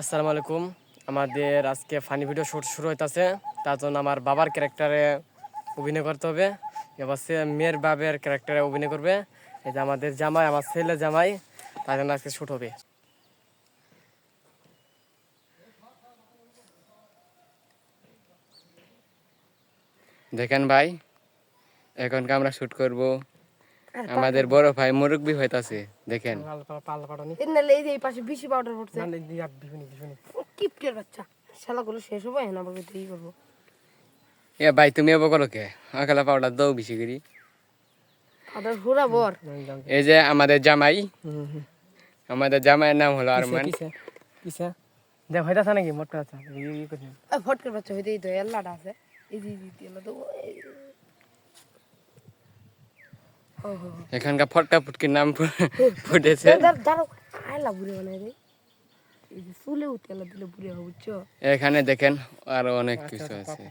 আসসালামু আলাইকুম। আমাদের আজকে ফানি ভিডিও শুট শুরু হইতেছে। তার জন্য আমার বাবার ক্যারেক্টারে অভিনয় করতে হবে। এবার সে মেয়ের বাবের ক্যারেক্টারে অভিনয় করবে। এই যে আমাদের জামাই, আমার ছেলে জামাই, তার জন্য আজকে শুট হবে। দেখেন ভাই এখন আমরা শুট করব। আমাদের বড় ভাই মুরব্বী হইতাছে দেখেন এই যে এই পাশে বেশি পাউডার পড়ছে কিপটের বাচ্চা শালাগুলো শেষ হবে না আবার এই করব এ ভাই তুমি এবার করো কে আকালা পাউডার দাও বেশি করি পাউডার ঘোরা বর এই যে আমাদের জামাই আমাদের জামাইয়ের নাম হলো আরমান দেখ হইতাছে নাকি ফটকের বাচ্চা হইতেই তো এল্লাটা আছে এই যে এল্লা তো। এখানকার ফটকা ফুটকির নাম ফুটেছে। এখানে দেখেন আরও অনেক কিছু আছে।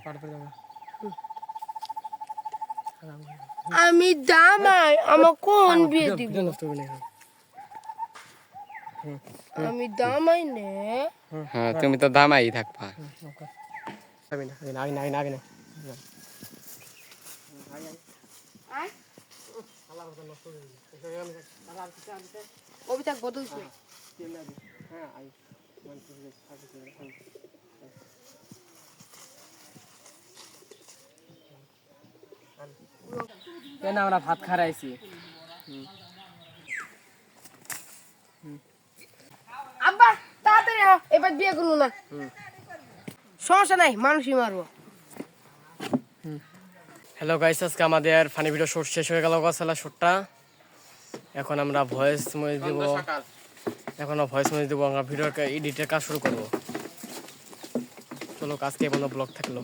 আমি জামাই আমার কোন বিয়ে দিব? নাকি আমি জামাই নে। হ্যাঁ তুমি তো দামাই থাকবা। আগে না আগে না আগে না আগে না। কবিতা কত হইছে? কেন আমরা ভাত খারাইছি? আব্বা তাড়াতাড়ি এবার বিয়ে করব না। সমস্যা নাই মানুষই মারবো। হ্যালো গাইস আজকে আমাদের ফানি ভিডিও শুট শেষ হয়ে গেল গছালা শুটটা এখন আমরা ভয়েস মেজ দেব। এখন ভয়েস মেজ দিব আমরা ভিডিওর এডিটের কাজ শুরু করব। চলো আজকে কোনো ব্লগ থাকল।